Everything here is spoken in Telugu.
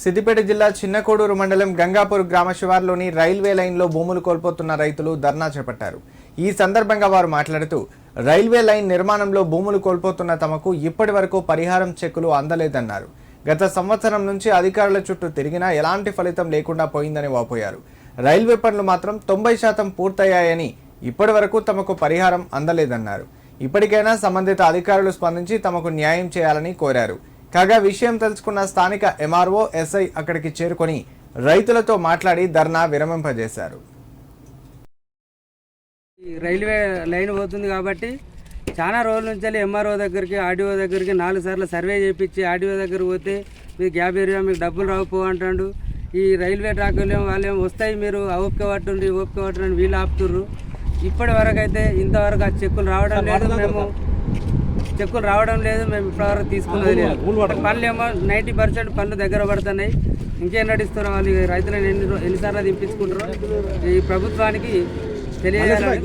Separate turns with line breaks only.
సిద్దిపేట జిల్లా చిన్నకోడూరు మండలం గంగాపూర్ గ్రామ శివార్లోని రైల్వే లైన్లో భూములు కోల్పోతున్న రైతులు ధర్నా చేపట్టారు. ఈ సందర్భంగా వారు మాట్లాడుతూ రైల్వే లైన్ నిర్మాణంలో భూములు కోల్పోతున్న తమకు ఇప్పటి వరకు పరిహారం చెక్కులు అందలేదన్నారు. గత సంవత్సరం నుంచి అధికారుల చుట్టూ తిరిగినా ఎలాంటి ఫలితం లేకుండా పోయిందని వాపోయారు. రైల్వే పనులు మాత్రం తొంభై శాతం పూర్తయ్యాయని ఇప్పటి వరకు తమకు పరిహారం అందలేదన్నారు. ఇప్పటికైనా సంబంధిత అధికారులు స్పందించి తమకు న్యాయం చేయాలని కోరారు. కాగా విషయం తెలుసుకున్న స్థానిక ఎంఆర్ఓ ఎస్ఐ అక్కడికి చేరుకొని రైతులతో మాట్లాడి ధర్నా విరమింపజేశారు.
ఈ రైల్వే లైన్ పోతుంది కాబట్టి చాలా రోజుల నుంచి ఎంఆర్ఓ దగ్గరికి ఆర్డీఓ దగ్గరికి నాలుగు సార్లు సర్వే చేయించి ఆర్డీఓ దగ్గర పోతే మీకు గ్యాప్ ఏరియా మీకు డబ్బులు రాకపో అంటాడు. ఈ రైల్వే ట్రాక్ వాళ్ళేం వస్తాయి మీరు ఓపిక పట్టుండి ఓపిక పట్టండి వీళ్ళు ఆపుతుర్రు. ఇప్పటి వరకు అయితే ఇంతవరకు ఆ చెక్కులు రావడం లేదు. మేము చెక్కులు రావడం లేదు మేము ఇప్పటివరకు తీసుకున్నది లేదు. పనులు ఏమో నైంటీ పర్సెంట్ పనులు దగ్గర పడుతున్నాయి. ఇంకేం నడుస్తున్నారు వాళ్ళు రైతులను ఎన్ని ఎన్నిసార్లు దింపించుకుంటారో ఈ ప్రభుత్వానికి తెలియజేయాలని